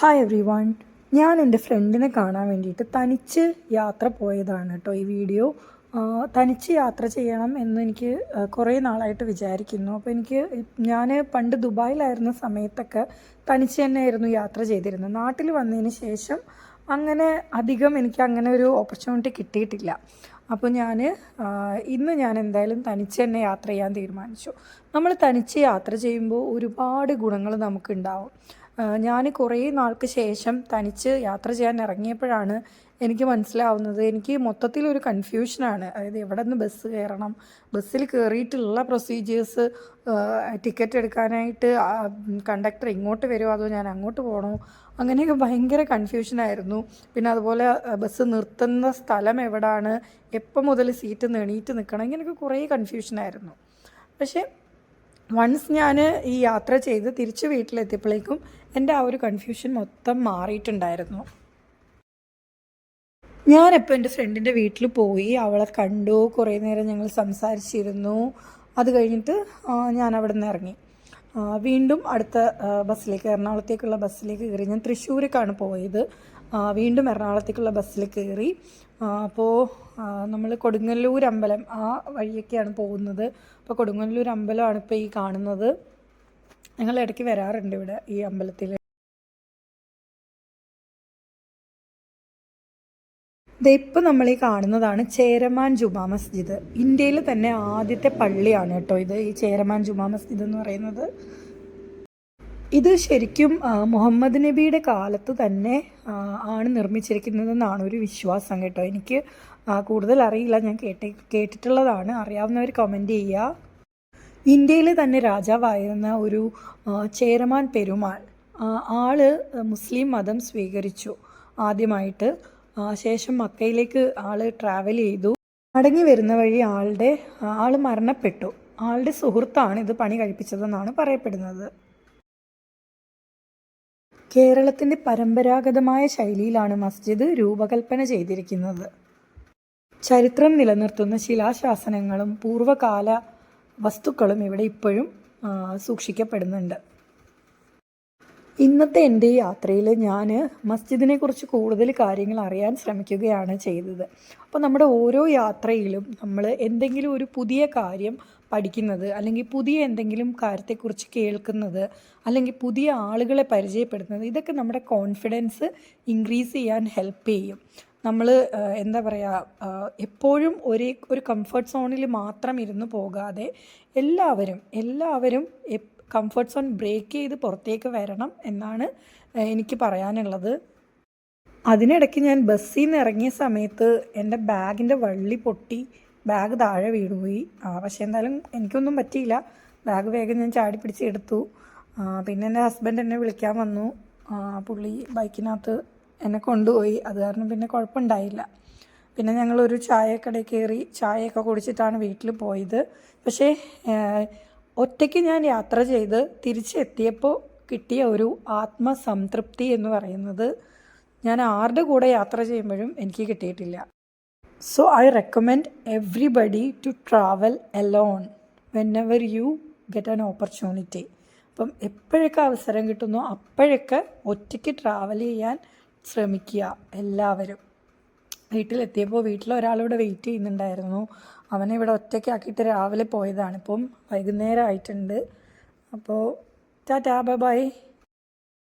Hi every one ഞാൻ എന്റെ ഫ്രണ്ടിനെ കാണാൻ വേണ്ടിയിട്ട് തനിച്ച് യാത്ര പോയതാണ് കേട്ടോ ഈ വീഡിയോ തനിച്ച് യാത്ര ചെയ്യണം എന്ന് എനിക്ക് കുറേ നാളായിട്ട് വിചാരിക്കുന്നു. അപ്പോൾ എനിക്ക് ഞാൻ പണ്ട് ദുബായിലായിരുന്ന സമയത്തൊക്കെ തനിച്ച് തന്നെയായിരുന്നു യാത്ര ചെയ്തിരുന്നത്. നാട്ടിൽ വന്നതിന് ശേഷം അങ്ങനെ അധികം എനിക്ക് അങ്ങനെ ഒരു ഓപ്പർച്യൂണിറ്റി കിട്ടിയിട്ടില്ല. അപ്പോൾ ഞാൻ ഇന്ന് ഞാൻ എന്തായാലും തനിച്ച് തന്നെ യാത്ര ചെയ്യാൻ തീരുമാനിച്ചു. നമ്മൾ തനിച്ച് യാത്ര ചെയ്യുമ്പോൾ ഒരുപാട് ഗുണങ്ങൾ നമുക്കുണ്ടാവും. ഞാൻ കുറേ നാൾക്ക് ശേഷം തനിച്ച് യാത്ര ചെയ്യാൻ ഇറങ്ങിയപ്പോഴാണ് എനിക്ക് മനസ്സിലാവുന്നത്. എനിക്ക് മൊത്തത്തിലൊരു കൺഫ്യൂഷനാണ് അതായത് എവിടെ നിന്ന് ബസ് കയറണം ബസ്സിൽ കയറിയിട്ടുള്ള പ്രൊസീജിയേഴ്സ് ടിക്കറ്റ് എടുക്കാനായിട്ട് കണ്ടക്ടർ ഇങ്ങോട്ട് വരുമോ അതോ ഞാൻ അങ്ങോട്ട് പോകണോ അങ്ങനെയൊക്കെ ഭയങ്കര കൺഫ്യൂഷനായിരുന്നു പിന്നെ അതുപോലെ ബസ് നിർത്തുന്ന സ്ഥലം എവിടാണ്? എപ്പം മുതൽ സീറ്റ് നീണീറ്റ് നിൽക്കണം ഇങ്ങനെയൊക്കെ കുറേ കൺഫ്യൂഷനായിരുന്നു പക്ഷേ വൺസ് ഞാൻ ഈ യാത്ര ചെയ്ത് തിരിച്ച് വീട്ടിലെത്തിയപ്പോഴേക്കും എന്റെ ആ ഒരു കൺഫ്യൂഷൻ മൊത്തം മാറിയിട്ടുണ്ടായിരുന്നു. ഞാനിപ്പോൾ എന്റെ ഫ്രണ്ടിന്റെ വീട്ടിൽ പോയി. അവളെ കണ്ടു. കുറേ നേരം ഞങ്ങൾ സംസാരിച്ചിരുന്നു. അത് കഴിഞ്ഞിട്ട് ഞാൻ അവിടെ നിന്ന് ഇറങ്ങി വീണ്ടും അടുത്ത ബസ്സിലേക്ക് എറണാകുളത്തേക്കുള്ള ബസ്സിലേക്ക് കയറി. ഞാൻ തൃശ്ശൂരേക്കാണ് പോയത്. വീണ്ടും എറണാകുളത്തേക്കുള്ള ബസ്സിൽ കയറി. അപ്പോൾ നമ്മൾ കൊടുങ്ങല്ലൂർ അമ്പലം ആ വഴിയൊക്കെയാണ് പോകുന്നത്. അപ്പോൾ കൊടുങ്ങല്ലൂർ അമ്പലമാണ് ഇപ്പോൾ ഈ കാണുന്നത്. ഞങ്ങൾ ഇടയ്ക്ക് വരാറുണ്ട് ഇവിടെ ഈ അമ്പലത്തിൽ. ഇപ്പം നമ്മൾ ഈ കാണുന്നതാണ് ചേരമാൻ ജുമാ മസ്ജിദ്. ഇന്ത്യയിൽ തന്നെ ആദ്യത്തെ പള്ളിയാണ് കേട്ടോ ഇത് ഈ ചേരമാൻ ജുമാ മസ്ജിദ് എന്ന് പറയുന്നത്. ഇത് ശരിക്കും മുഹമ്മദ് നബിയുടെ കാലത്ത് തന്നെ ആണ് നിർമ്മിച്ചിരിക്കുന്നതെന്നാണ് ഒരു വിശ്വാസം കേട്ടോ. എനിക്ക് കൂടുതൽ അറിയില്ല. ഞാൻ കേട്ടി കേട്ടിട്ടുള്ളതാണ്. അറിയാവുന്നവർ കമന്റ് ചെയ്യുക. ഇന്ത്യയിൽ തന്നെ രാജാവായിരുന്ന ഒരു ചേരമാൻ പെരുമാൾ ആൾ മുസ്ലിം മതം സ്വീകരിച്ചു. ആദ്യമായിട്ട് ശേഷം മക്കയിലേക്ക് ആൾ ട്രാവൽ ചെയ്തു. മടങ്ങി വരുന്ന വഴി ആളുടെ ആൾ മരണപ്പെട്ടു. ആളുടെ സുഹൃത്താണ് ഇത് പണി കഴിപ്പിച്ചതെന്നാണ് പറയപ്പെടുന്നത്. കേരളത്തിന്റെ പരമ്പരാഗതമായ ശൈലിയിലാണ് മസ്ജിദ് രൂപകൽപ്പന ചെയ്തിരിക്കുന്നത്. ചരിത്രം നിലനിർത്തുന്ന ശിലാശാസനങ്ങളും പൂർവകാല വസ്തുക്കളും ഇവിടെ ഇപ്പോഴും സൂക്ഷിക്കപ്പെടുന്നുണ്ട്. ഇന്നത്തെ എന്റെ യാത്രയിൽ ഞാൻ മസ്ജിദിനെ കുറിച്ച് കൂടുതൽ കാര്യങ്ങൾ അറിയാൻ ശ്രമിക്കുകയാണ് ചെയ്തത്. അപ്പോൾ നമ്മുടെ ഓരോ യാത്രയിലും നമ്മൾ എന്തെങ്കിലും ഒരു പുതിയ കാര്യം പഠിക്കുന്നത് അല്ലെങ്കിൽ പുതിയ എന്തെങ്കിലും കാര്യത്തെക്കുറിച്ച് കേൾക്കുന്നത് അല്ലെങ്കിൽ പുതിയ ആളുകളെ പരിചയപ്പെടുന്നത് ഇതൊക്കെ നമ്മുടെ കോൺഫിഡൻസ് ഇൻക്രീസ് ചെയ്യാൻ ഹെൽപ്പ് ചെയ്യും. നമ്മൾ എന്താ പറയുക എപ്പോഴും ഒരേ ഒരു കംഫർട്ട് സോണിൽ മാത്രം ഇരുന്ന് പോകാതെ എല്ലാവരും എല്ലാവരും കംഫർട്ട് സോൺ ബ്രേക്ക് ചെയ്ത് പുറത്തേക്ക് വരണം എന്നാണ് എനിക്ക് പറയാനുള്ളത്. അതിനിടയ്ക്ക് ഞാൻ ബസ്സിൽ നിന്ന് ഇറങ്ങിയ സമയത്ത് എന്റെ ബാഗിന്റെ വള്ളി പൊട്ടി ബാഗ് താഴെ വീണുപോയി. പക്ഷേ എന്തായാലും എനിക്കൊന്നും പറ്റിയില്ല. ബാഗ് വേഗം ഞാൻ ചാടി പിടിച്ച് എടുത്തു. പിന്നെ എന്റെ ഹസ്ബൻഡ് എന്നെ വിളിക്കാൻ വന്നു. പുള്ളി ബൈക്കിനകത്ത് എന്നെ കൊണ്ടുപോയി. അത് കാരണം പിന്നെ കുഴപ്പമുണ്ടായില്ല. പിന്നെ ഞങ്ങളൊരു ചായക്കടയിൽ കയറി ചായയൊക്കെ കുടിച്ചിട്ടാണ് വീട്ടിൽ പോയത്. പക്ഷേ ഒറ്റയ്ക്ക് ഞാൻ യാത്ര ചെയ്ത് തിരിച്ചെത്തിയപ്പോൾ കിട്ടിയ ഒരു ആത്മസംതൃപ്തി എന്ന് പറയുന്നത് ഞാൻ ആരുടെ കൂടെ യാത്ര ചെയ്യുമ്പോഴും എനിക്ക് കിട്ടിയിട്ടില്ല. So I recommend everybody to travel alone whenever you get an opportunity അപ്പം എപ്പോഴൊക്കെ അവസരം കിട്ടുന്നോ അപ്പോഴൊക്കെ ഒറ്റയ്ക്ക് ട്രാവൽ ചെയ്യാൻ ശ്രമിക്കുക എല്ലാവരും. വീട്ടിലെത്തിയപ്പോൾ വീട്ടിൽ ഒരാളിവിടെ വെയിറ്റ് ചെയ്യുന്നുണ്ടായിരുന്നു. അവനെ ഇവിടെ ഒറ്റയ്ക്കാക്കിയിട്ട് രാവിലെ പോയതാണ്. ഇപ്പം വൈകുന്നേരം ആയിട്ടുണ്ട്. അപ്പോൾ ടാറ്റാ ബൈ ബൈ.